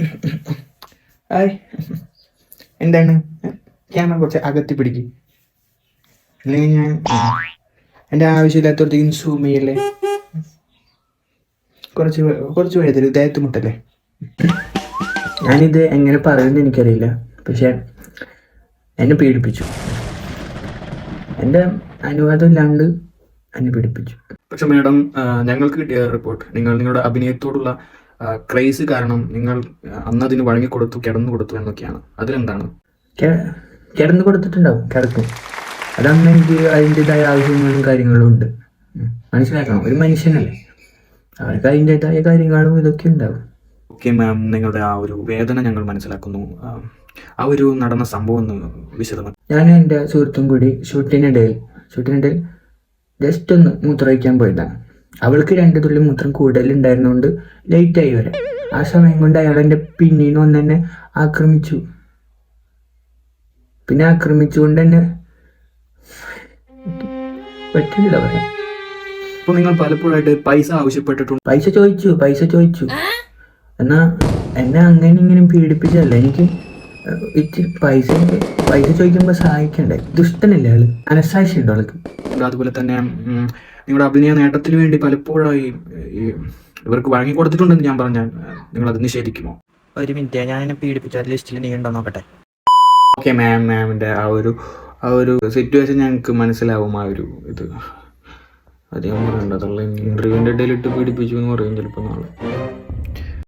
Hi. എന്താണ്? Camera കുറച്ച് അകത്തി പിടിക്കും. അല്ലെങ്കിൽ ഞാൻ എന്റെ ആവശ്യമില്ലാത്തടത്തേക്കും സൂം ചെയ്യല്ലേ? കുറച്ച് കുറച്ച് വേദന ദേഹത്ത് മുട്ടല്ലേ? ഞാനിത് എങ്ങനെ പറയുമെന്ന് എനിക്കറിയില്ല. പക്ഷേ എന്നെ പീഡിപ്പിച്ചു. എന്റെ അനുവാദം ഇല്ലാണ്ട് എന്നെ പീഡിപ്പിച്ചു. പക്ഷെ മാഡം ഞങ്ങൾക്ക് കിട്ടിയ റിപ്പോർട്ട് നിങ്ങൾ നിങ്ങളുടെ അഭിനയത്തോടുള്ള ക്രൈസ് കാരണം നിങ്ങൾ അന്നതിന് വഴങ്ങിക്കൊടുത്തു കിടന്നു കൊടുത്തു എന്നൊക്കെയാണ്. അതിലെന്താണ്? കിടന്നു കൊടുത്തിട്ടുണ്ടാവും കിടക്കും. അതന്ന് എനിക്ക് അതിന്റെതായ ആവശ്യങ്ങളും കാര്യങ്ങളും ഉണ്ട്. മനസ്സിലാക്കണം. ഒരു മനുഷ്യനല്ലേ. അവർക്ക് അതിന്റെതായ കാര്യങ്ങളും ഇതൊക്കെ ഉണ്ടാവും. Okay ma'am. നിങ്ങളുടെ ആ ഒരു വേദന ഞങ്ങൾ മനസ്സിലാക്കുന്നു. ആ, ഒരു നടന്ന സംഭവം ഒന്ന് വിശദമാണ് ഞാനും എന്റെ സുഹൃത്തും കൂടി ഷൂട്ടിനിടയിൽ ഷൂട്ടിനിടയിൽ ജസ്റ്റ് ഒന്ന് മൂത്രമൊഴിക്കാൻ പോയതാണ്. അവൾക്ക് രണ്ട് തുള്ളി മൂത്രം കൂടുതലുണ്ടായിരുന്നുകൊണ്ട് ആയി വരെ. ആ സമയം കൊണ്ട് അയാൾ എന്റെ പിന്നീട് വന്ന് എന്നെ ആക്രമിച്ചു. പിന്നെ ആക്രമിച്ചുകൊണ്ട് എന്നെ പറ്റില്ല പറയാം ഇപ്പൊ നിങ്ങൾ പലപ്പോഴായിട്ട് പൈസ ആവശ്യപ്പെട്ടിട്ടുണ്ട്. പൈസ ചോദിച്ചു പൈസ ചോദിച്ചു. എന്നാ എന്നെ അങ്ങനെ ഇങ്ങനെ പീഡിപ്പിച്ചല്ല എനിക്ക്? ഇച്ചിരി പൈസ പൈസ ചോദിക്കുമ്പോൾ സഹായിക്കണ്ടേ? ദുഷ്ടനല്ലേ ആൾ? അനസാക്ഷി ഉണ്ടോ ആൾക്ക് അതുപോലെ തന്നെ നിങ്ങളുടെ അഭിനയ നേട്ടത്തിന് വേണ്ടി പലപ്പോഴായി ഈ ഇവർക്ക് വഴങ്ങി കൊടുത്തിട്ടുണ്ടെന്ന് ഞാൻ പറഞ്ഞാൽ നിങ്ങൾ അത് നിഷേധിക്കുമോ? ഒരു മിനിറ്റ് ഞാൻ എന്നെ പീഡിപ്പിച്ച ലിസ്റ്റിൽ നീ ഉണ്ടോ നോക്കട്ടെ? ഓക്കെ മാം മാമിന്റെ ആ ഒരു ആ ഒരു സിറ്റുവേഷൻ ഞങ്ങൾക്ക് മനസ്സിലാവും ആ ഒരു ഇത്. അത് ഞാൻ പറയണ്ട അതുള്ള ഇന്റർവ്യൂവിന്റെ ഇടയിലിട്ട് പീഡിപ്പിച്ചു എന്ന് പറയും ചിലപ്പോൾ നാളെ.